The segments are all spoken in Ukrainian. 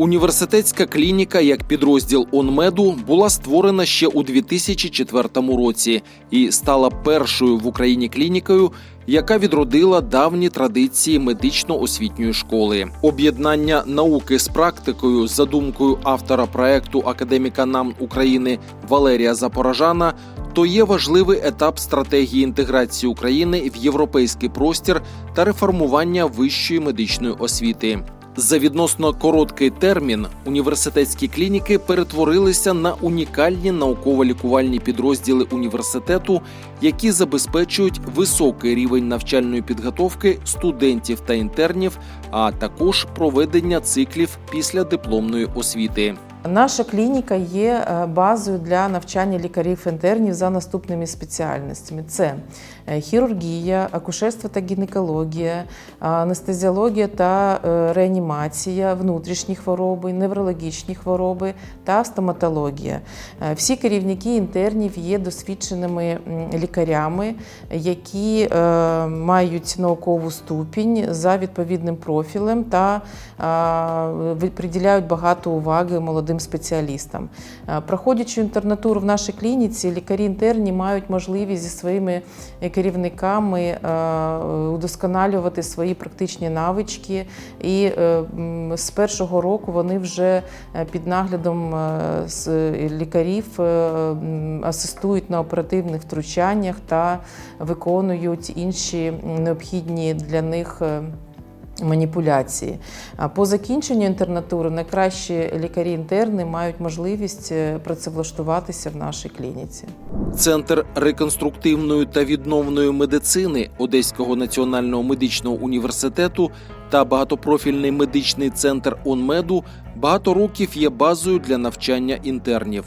Університетська клініка як підрозділ ОНМЕДу була створена ще у 2004 році і стала першою в Україні клінікою, яка відродила давні традиції медично-освітньої школи. Об'єднання науки з практикою за думкою автора проекту академіка НАМ України Валерія Запорожана. То є важливий етап стратегії інтеграції України в європейський простір та реформування вищої медичної освіти. За відносно короткий термін університетські клініки перетворилися на унікальні науково-лікувальні підрозділи університету, які забезпечують високий рівень навчальної підготовки студентів та інтернів, а також проведення циклів після дипломної освіти. Наша клініка є е, базою для навчання лікарів-інтернів за наступними спеціальностями: це е, хірургія, акушерство та гінекологія, анестезіологія та е, реанімація, внутрішні хвороби, неврологічні хвороби та стоматологія. Е, Всі керівники інтернів є досвідченими лікарями, які е, мають наукову ступінь за відповідним профілем та е, приділяють багато уваги молодим спеціалістам. Е, Проходячи інтернатуру в нашій клініці, лікарі інтерні мають можливість зі своїми е, керівниками е, удосконалювати свої практичні навички. І з першого року вони вже під наглядом лікарів асистують на оперативних втручаннях та виконують інші необхідні для них. Маніпуляції. А по закінченню інтернатури найкращі лікарі-інтерни мають можливість е, працевлаштуватися в нашій клініці. Центр реконструктивної та відновної медицини Одеського національного медичного університету та багатопрофільний медичний центр ОНМЕДу багато років є базою для навчання інтернів.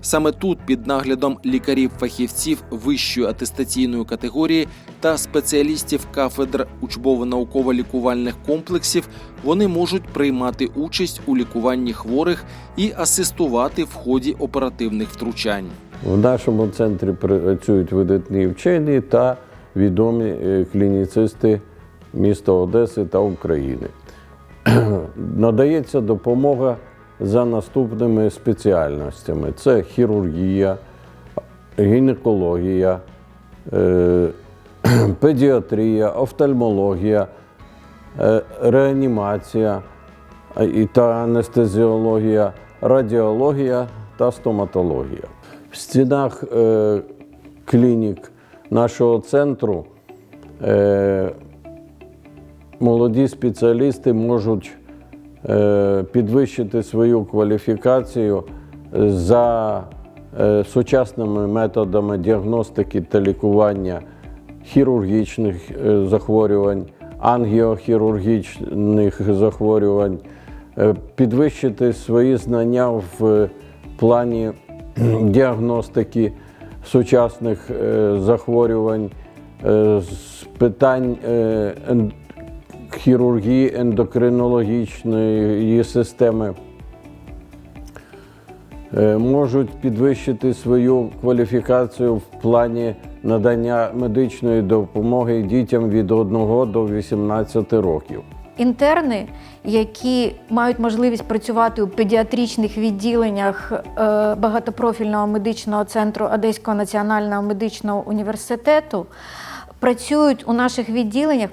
Саме тут, під наглядом лікарів-фахівців вищої атестаційної категорії та спеціалістів кафедр учбово-науково-лікувальних комплексів, вони можуть приймати участь у лікуванні хворих і асистувати в ході оперативних втручань. В нашому центрі працюють видатні вчені та відомі е, клініцисти міста Одеси та України. Надається допомога за наступними спеціальностями: це хірургія, гінекологія, е, педіатрія, офтальмологія, е, реанімація та анестезіологія, радіологія та стоматологія. В стінах е, клінік нашого центру молоді спеціалісти можуть е, підвищити свою кваліфікацію за е, сучасними методами діагностики та лікування хірургічних е, захворювань, ангіохірургічних захворювань, підвищити свої знання в плані діагностики сучасних захворювань, з питань хірургії ендокринологічної системи. Е, Можуть підвищити свою кваліфікацію в плані надання медичної допомоги дітям від 1 до 18 років. Інтерни, які мають можливість працювати у педіатричних відділеннях е, багатопрофільного медичного центру Одеського національного медичного університету, працюють у наших відділеннях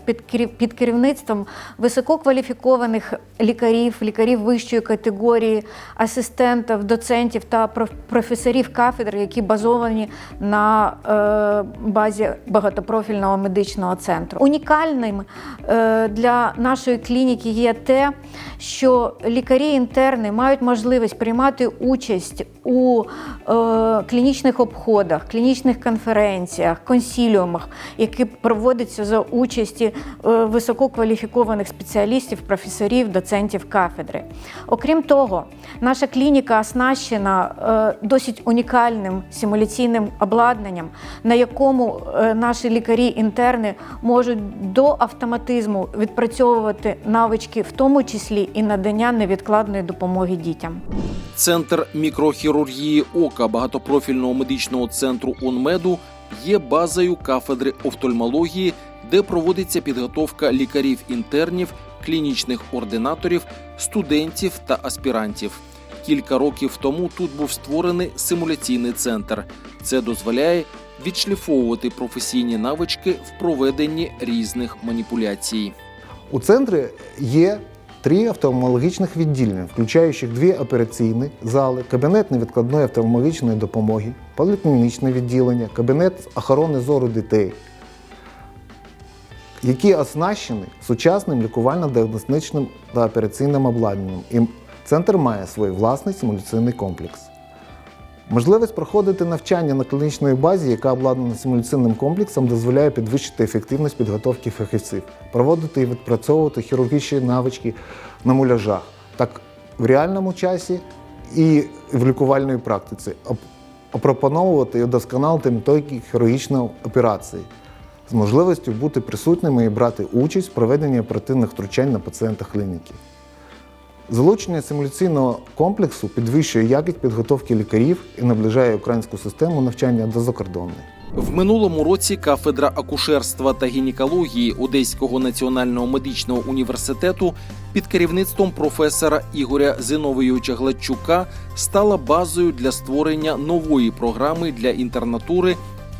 під керівництвом висококваліфікованих лікарів, лікарів вищої категорії, асистентів, доцентів та професорів кафедр, які базовані на е, базі багатопрофільного медичного центру. Унікальним е, для нашої клініки є те, що лікарі-інтерни мають можливість приймати участь у е, клінічних обходах, клінічних конференціях, консіліумах, які проводяться за участі е, висококваліфікованих спеціалістів, професорів, доцентів кафедри. Окрім того, наша клініка оснащена е, досить унікальним симуляційним обладнанням, на якому е, наші лікарі-інтерни можуть до автоматизму відпрацьовувати навички, в тому числі і надання невідкладної допомоги дітям. Центр мікрохірургії ока багатопрофільного медичного центру ОНМЕДу є базою кафедри офтальмології, де проводиться підготовка лікарів-інтернів клінічних ординаторів, студентів та аспірантів. Кілька років тому тут був створений симуляційний центр. Це дозволяє відшліфовувати професійні навички в проведенні різних маніпуляцій. У центрі є три офтальмологічних відділення, включаючи дві операційні зали, кабінет невідкладної офтальмологічної допомоги, поліклінічне відділення, кабінет охорони зору дітей, які оснащені сучасним лікувально-діагностичним та операційним обладнанням. І центр має свій власний симуляційний комплекс. Можливість проходити навчання на клінічної базі, яка обладнана симуляційним комплексом, дозволяє підвищити ефективність підготовки фахівців, проводити і відпрацьовувати хірургічні навички на муляжах, так в реальному часі і в лікувальній практиці, оп- опропоновувати і удосконалити методики хірургічної операції з можливістю бути присутніми і брати участь в проведенні оперативних втручань на пацієнтах клініки. Залучення симуляційного комплексу підвищує якість підготовки лікарів і наближає українську систему навчання до закордонної. В минулому році кафедра акушерства та гінекології Одеського національного медичного університету під керівництвом професора Ігоря Зиновійовича Гладчука стала базою для створення нової програми для інтернатури,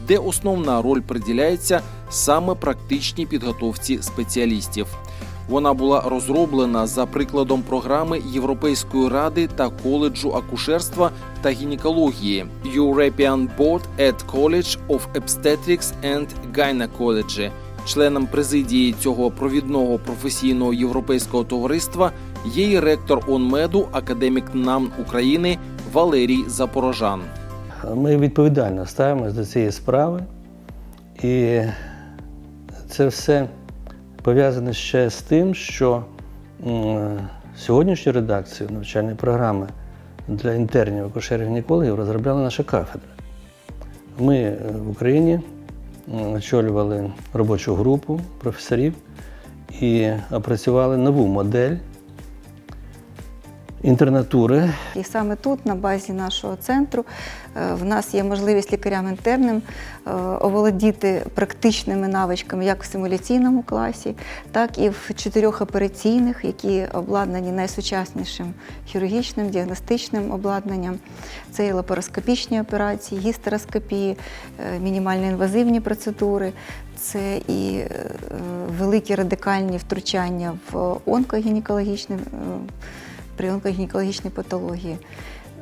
де основна роль приділяється саме практичній підготовці спеціалістів. Вона була розроблена за прикладом програми Європейської ради та коледжу акушерства та гінекології European Board at College of Obstetrics and Gynecology. Членом президії цього провідного професійного європейського товариства є і ректор ОНМЕДу, академік НАМ України Валерій Запорожан. Ми відповідально ставимося до цієї справи, і це все пов'язане ще з тим, що сьогоднішню редакцію навчальної програми для інтернів акушерів гінекологів розробляла наша кафедра. Ми е, в Україні очолювали робочу групу професорів і опрацювали нову модель інтернатури І саме тут, на базі нашого центру, е, в нас є можливість лікарям-інтерним е, оволодіти практичними навичками як в симуляційному класі, так і в чотирьох операційних, які обладнані найсучаснішим хірургічним діагностичним обладнанням. Це і лапароскопічні операції, гістероскопії, е, мінімально інвазивні процедури. Це і великі радикальні втручання в онкогінекологічні при онкогінекологічній патології.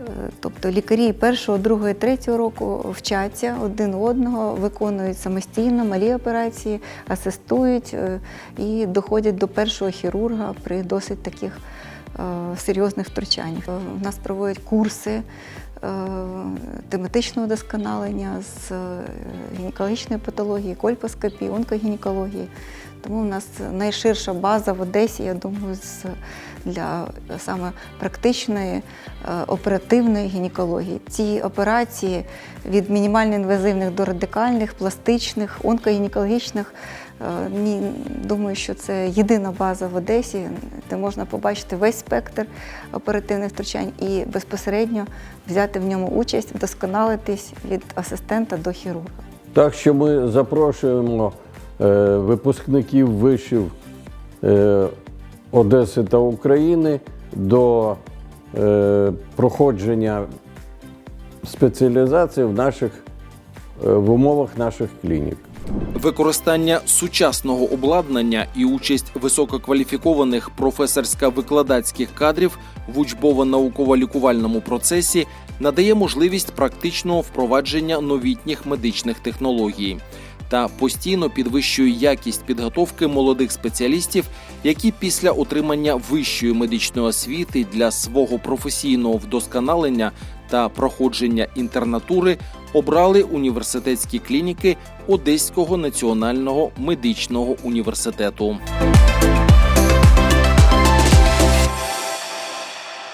Е, Тобто лікарі першого, другого і третього року вчаться один одного, виконують самостійно малі операції, асистують е, і доходять до першого хірурга при досить таких е, серйозних втручаннях. У нас проводять курси тематичного досконалення з гінекологічної патології, кольпоскопії, онкогінекології. Тому у нас найширша база в Одесі, я думаю, для саме практичної е, оперативної гінекології. Ці операції від мінімально інвазивних до радикальних, пластичних, онкогінекологічних. е, думаю, що це єдина база в Одесі, де можна побачити весь спектр оперативних втручань і безпосередньо взяти в ньому участь, вдосконалитись від асистента до хірурга. Так що ми запрошуємо випускників вишів е, Одеси та України до е, проходження спеціалізації в наших е, в умовах наших клінік. Використання сучасного обладнання і участь висококваліфікованих професорсько-викладацьких кадрів в учбово-науково-лікувальному процесі надає можливість практичного впровадження новітніх медичних технологій та постійно підвищує якість підготовки молодих спеціалістів, які після отримання вищої медичної освіти для свого професійного вдосконалення та проходження інтернатури обрали університетські клініки Одеського національного медичного університету.